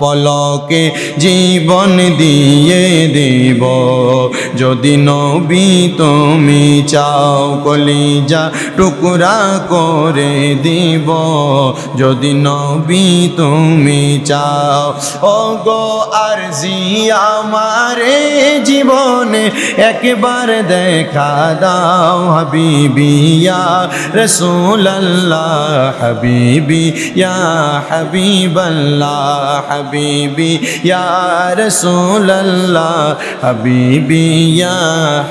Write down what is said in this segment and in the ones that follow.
পলকে জীবন দিয়ে দেব। যদি নবী তুমি চাও কলিজা টুকরা করে দিব। যদি নবী তুমি চাও ও গো আর আমারে জীবনে একবার দেখা দাও হাবিবিয়া রসুল্লাহ হাবিবি ইয়া হাবিবাল্লাহ হাবিবি ইয়া রসুল্লাহ হাবিবি ইয়া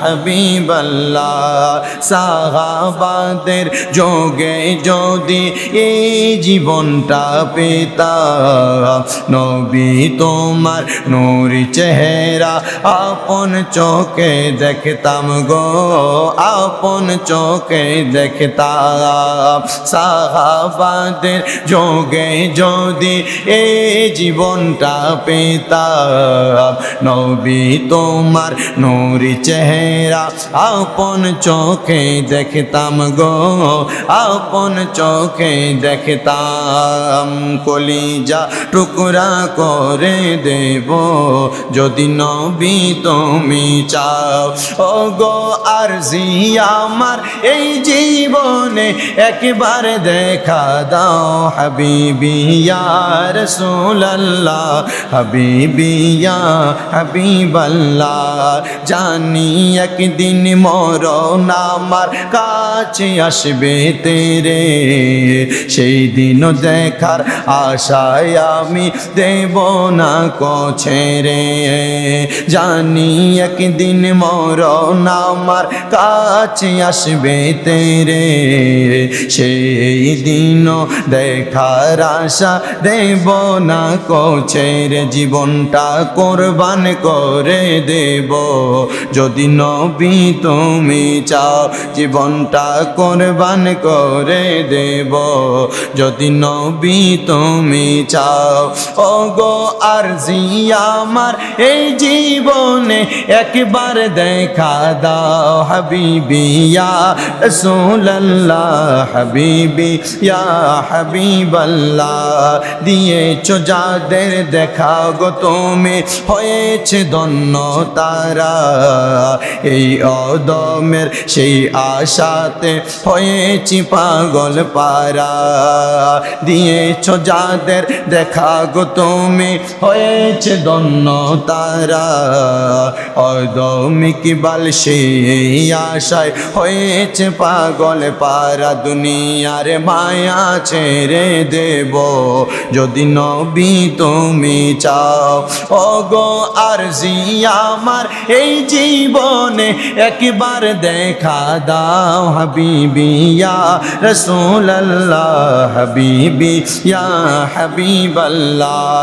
হাবিবাল্লাহ সাহাবাদের যোগে যদি এই জীবনটা পেতা নবী তোমার নূরি চেহারা আপন চোখে দেখতাম গো, আপন চোখে দেখতাম। সাহাবাদের যোগে যদি এই জীবনটা পেতাম। নবী তোমার নূরি চেহারা আপন চোখে দেখতাম গো, আপন চোখে দেখতাম। কলিজা টুকরা করে দেব, যদি নবী তুমি চাও। ও গো আর আমার, এই জীবনে একবার দেখা দাও। হাবিবিয়া রসুল্লাহ হাবিবিয়া হাবিবাল্লাহ, জানি একদিন মরণ আমার কাছে আসবে তেরে। সেই দিন দেখার আশায় আমি দেব না কছে রে। জানি একদিন মরণ আমার কাছে আসবে তেরে। সেই দিন দেখার আশা দেব না রে জীবনটা কোরবান করে দেব। যদি নবী তুমি চাও জীবনটা কোরবান করে দেব। যদি নবী তুমি চাও ও গো আর আমার, এই জীবনে একবার দেখা দাও হাবিবিয়া রসুল্লাহ হাবিবি ইয়া হাবিবাল্লাহ, দিয়েছ যাদের দেখা গো তুমি, হয়েছে ধন্য তারা। এই অদমের সেই আশাতে হয়েছি পাগল পারা। দিয়েছ যাদের দেখা গো তুমি, হয়েছে দন্য তারা। অদমিক বাল সেই আশায় হয়েছে পাগল পারা। দুনিয়ার মায়া ছেড়ে দেব, যদি নবী তুমি চাও। অগ গো আর আমার, এই জীবনে একবার দেখা দাও হাবিবিয়া রসুল্লাহ হাবিবি ইয়া হাবিবাল্লাহ।